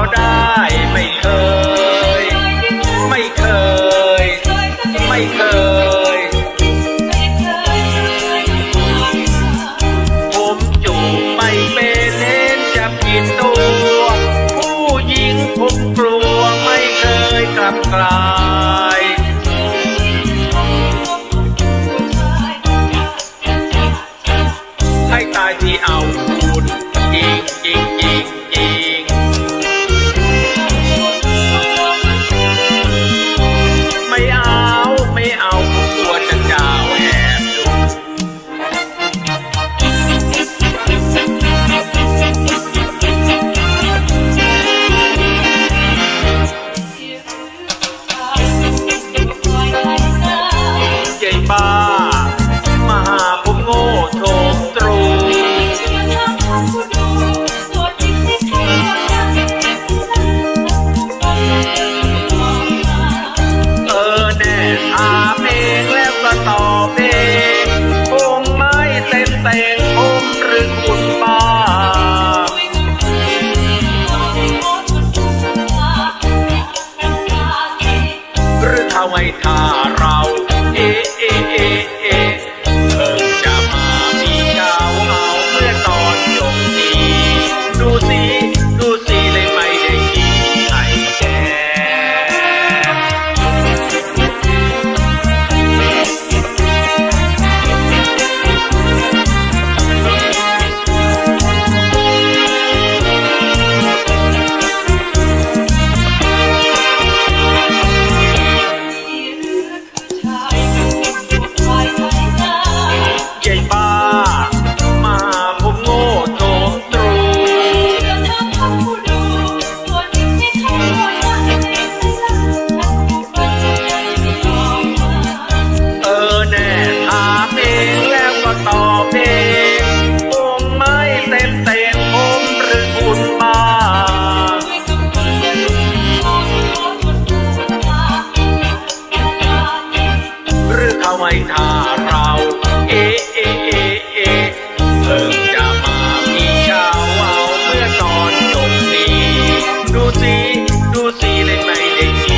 าได้ไม่เคย ไม่เคย ไม่เคย ผมจูบไม่เป็นเห็นจะผิดตัว ผู้หญิงผมกลัวไม่เคยกลับกลายให้ตายที่เอาคุณจริงจริง เอาไว้ทาเราเอ๊ะ เขไว้ท่าเรา เอเอเอเอเพิ่งจะมาพีชาวเอาเมื่อตอนจบสีดูสิ ดูสิเล่นไม่ได้กี